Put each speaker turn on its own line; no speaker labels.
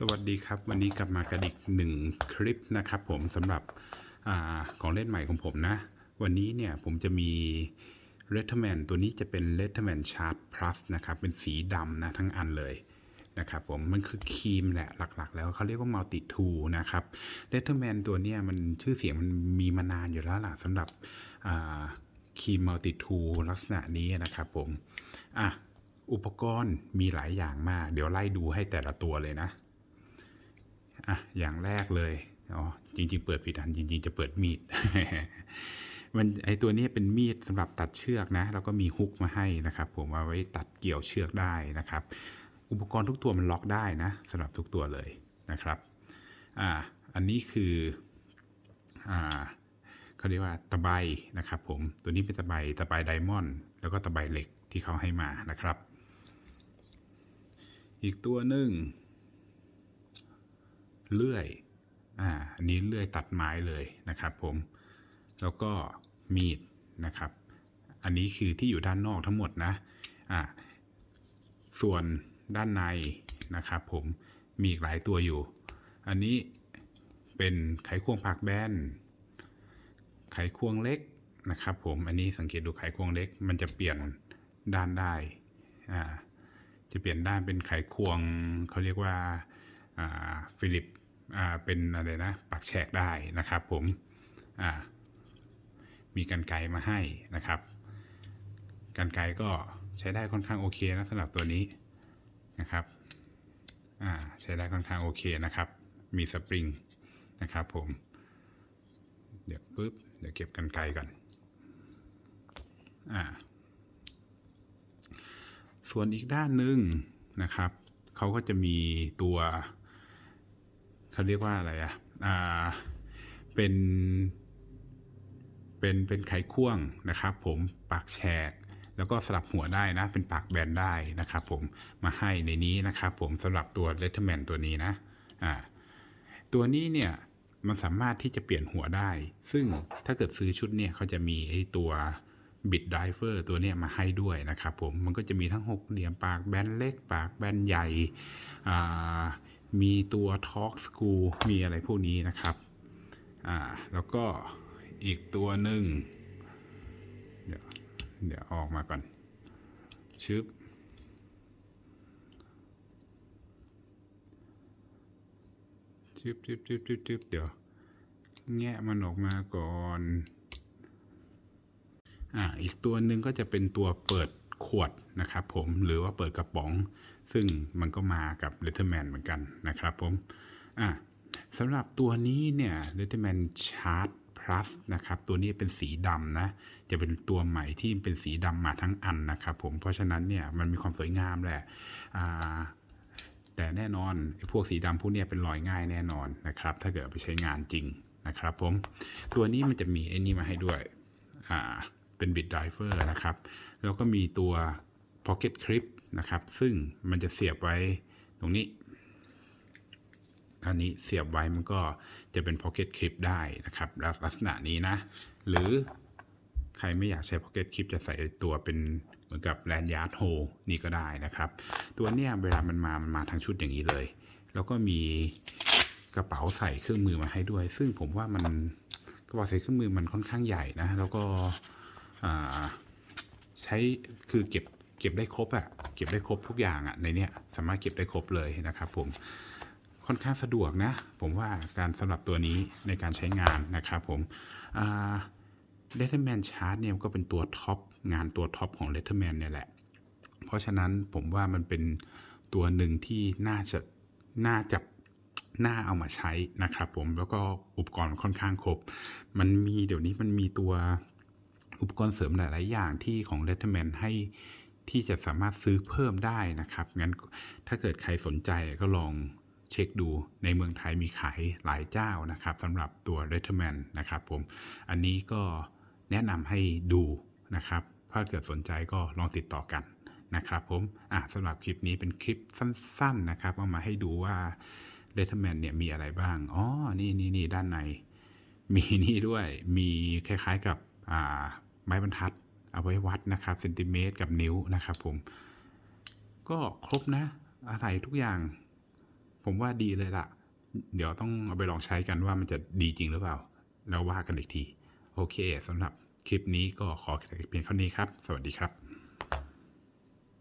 สวัสดีครับ วันนี้กลับมากันอีกหนึ่งคลิปนะครับผมสำหรับอของเล่นใหม่ของผมนะ วันนี้เนี่ยผมจะมี r e d m a n ตัวนี้จะเป็น r e d m a n Sharp Plus นะครับ เป็นสีดำนะทั้งอันเลยนะครับผมมันคือครีมแหละหลักๆ แล้วเขาเรียกว่า Multi Tool นะครับ r e d m a n ตัวเนี้ยมันชื่อเสียงมันมีมานานอยู่แล้วล่ะสำหรับครีม Multi Tool ลักษณะนี้นะครับผมอะอุปกรณ์มีหลายอย่างมาก เดี๋ยวไล่ดูให้แต่ละตัวเลยนะ อะอย่างแรกเลยอ๋อจริง ๆ เปิดผิดอันจริง ๆ จะเปิดมีด มันไอตัวนี้เป็นมีดสำหรับตัดเชือกนะ แล้วก็มีฮุกมาให้นะครับ ผมเอาไว้ตัดเกี่ยวเชือกได้นะครับ อุปกรณ์ทุกตัวมันล็อกได้นะสำหรับทุกตัวเลยนะครับอ่าอันนี้คืออ่าเขาเรียกว่าตะไบนะครับ ผมตัวนี้เป็นตะไบตะไบไดมอนด์แล้วก็ตะไบเหล็กที่เขาให้มานะครับ อีกตัวหนึ่ง เลื่อยอ่าอันนี้เลื่อยตัดไม้เลยนะครับผมแล้วก็มีดนะครับ อันนี้คือที่อยู่ด้านนอกทั้งหมดนะอ่าส่วนด้านในนะครับ ผมมีอีกหลายตัวอยู่ อันนี้เป็นไขควงผักแบน ไขควงเล็กนะครับผม อันนี้สังเกตดูไขควงเล็ก มันจะเปลี่ยนด้านได้ อ่า จะเปลี่ยนด้านเป็นไขควงเขาเรียกว่า อ่า ฟิลิป อ่าเป็นอะไรนะปักแฉกได้นะครับผมอ่ามีกันไกมาให้นะครับกันไกก็ใช้ได้ค่อนข้างโอเคนะสำหรับตัวนี้นะครับอ่าใช้ได้ค่อนข้างโอเคนะครับ มีสปริงนะครับผมเดี๋ยวปุ๊บเดี๋ยวเก็บกันไกก่อนอ่าส่วนอีกด้านหนึ่งนะครับเขาก็จะมีตัว เขาเรียกว่าอะไรอะอ่าเป็น เป็นเป็นไขควงนะครับ ผมปากแฉกแล้วก็สลับหัวได้นะ เป็นปากแบนได้นะครับ ผมมาให้ในนี้นะครับ ผมสำหรับตัว l e t t e r m a n ตัวนี้นะอ่าตัวนี้เนี่ยมันสามารถที่จะเปลี่ยนหัวได้ ซึ่งถ้าเกิดซื้อชุดเนี่ยเขาจะมีไอ้ตัวบิดไดเฟอร์ตัวเนี้ยมาให้ด้วยนะครับผม มันก็จะมีทั้งหกเหลี่ยมปากแบนเล็กปากแบนใหญ่อ่า มีตัวทอ l กสกูมีอะไรพวกนี้นะครับ อ่า แล้วก็อีกตัวหนึ่งเดี๋ยวเดี๋ยวออกมาก่อน ชึบ ชึบชึบชึบชึบชึบเดี๋ยว แงะมันออกมาก่อน อ่า อีกตัวหนึ่งก็จะเป็นตัวเปิด ขวดนะครับผมหรือว่าเปิดกระป๋อง ซึ่งมันก็มากับ l e t t e r m a n เหมือนกันนะครับผมอ่าสำหรับตัวนี้เนี่ย l e t t e r m a n Chart Plus นะครับตัวนี้เป็นสีดำนะจะเป็นตัวใหม่ที่เป็นสีดำมาทั้งอันนะครับผมเพราะฉะนั้นเนี่ยมันมีความสวยงามแหละอ่าแต่แน่นอนพวกสีดำพวกนี้เป็นรอยง่ายแน่นอนนะครับ ถ้าเกิดไปใช้งานจริงนะครับผมตัวนี้มันจะมีไอ้นี่มาให้ด้วยอ่า เป็นบิดไดรเวอร์นะครับ แล้วก็มีตัว Pocket Clip นะครับ ซึ่งมันจะเสียบไว้ตรงนี้ อันนี้เสียบไว้มันก็จะเป็น Pocket Clip ได้นะครับ ลักษณะนี้นะ หรือใครไม่อยากใช้ Pocket Clip จะใส่ตัวเป็นเหมือนกับแลนยาร์ดโฮนี่ก็ได้นะครับ ตัวเนี้ยเวลามันมา มันมาทั้งชุดอย่างนี้เลย แล้วก็มีกระเป๋าใส่เครื่องมือมาให้ด้วย ซึ่งผมว่ามันกระเป๋าใส่เครื่องมือมันค่อนข้างใหญ่นะ แล้วก็ ใช้คือเก็บเก็บได้ครบอะเก็บได้ครบทุกอย่างอะในเนี้ยสามารถเก็บได้ครบเลยนะครับผมค่อนข้างสะดวกนะ ผมว่าการสำหรับตัวนี้ในการใช้งานนะครับผมอ่า Letterman Chart เนี่ยก็เป็นตัวท็อปงานตัวท็อปของ Letterman เนี่ยแหละ เพราะฉะนั้นผมว่ามันเป็นตัวหนึ่งที่น่าจะน่าจะน่าเอามาใช้นะครับผมแล้วก็อุปกรณ์ค่อนข้างครบ มันมีเดี๋ยวนี้มันมีตัว อุปกรณ์เสริมหลาย ๆ อย่างที่ของ Letterman ให้ที่จะสามารถซื้อเพิ่มได้นะครับ งั้นถ้าเกิดใครสนใจก็ลองเช็คดูในเมืองไทยมีขายหลายเจ้านะครับสำหรับตัว Letterman นะครับผม อันนี้ก็แนะนำให้ดูนะครับ ถ้าเกิดสนใจก็ลองติดต่อกันนะครับผมอะสำหรับคลิปนี้เป็นคลิปสั้น ๆ นะครับเอามาให้ดูว่าเลเทอร์แมนเนี่ยมีอะไรบ้าง อ๋อ นี่นี่นี่ด้านใน มีนี่ด้วย มีคล้าย ๆ กับ ไม้บรรทัดเอาไว้วัดนะครับเซนติเมตรกับนิ้วนะครับผม ก็ครบนะ อะไรทุกอย่าง ผมว่าดีเลยล่ะ เดี๋ยวต้องเอาไปลองใช้กันว่ามันจะดีจริงหรือเปล่า แล้วว่ากันอีกที โอเคสำหรับคลิปนี้ก็ขอเพียงเท่านี้ครับ สวัสดีครับ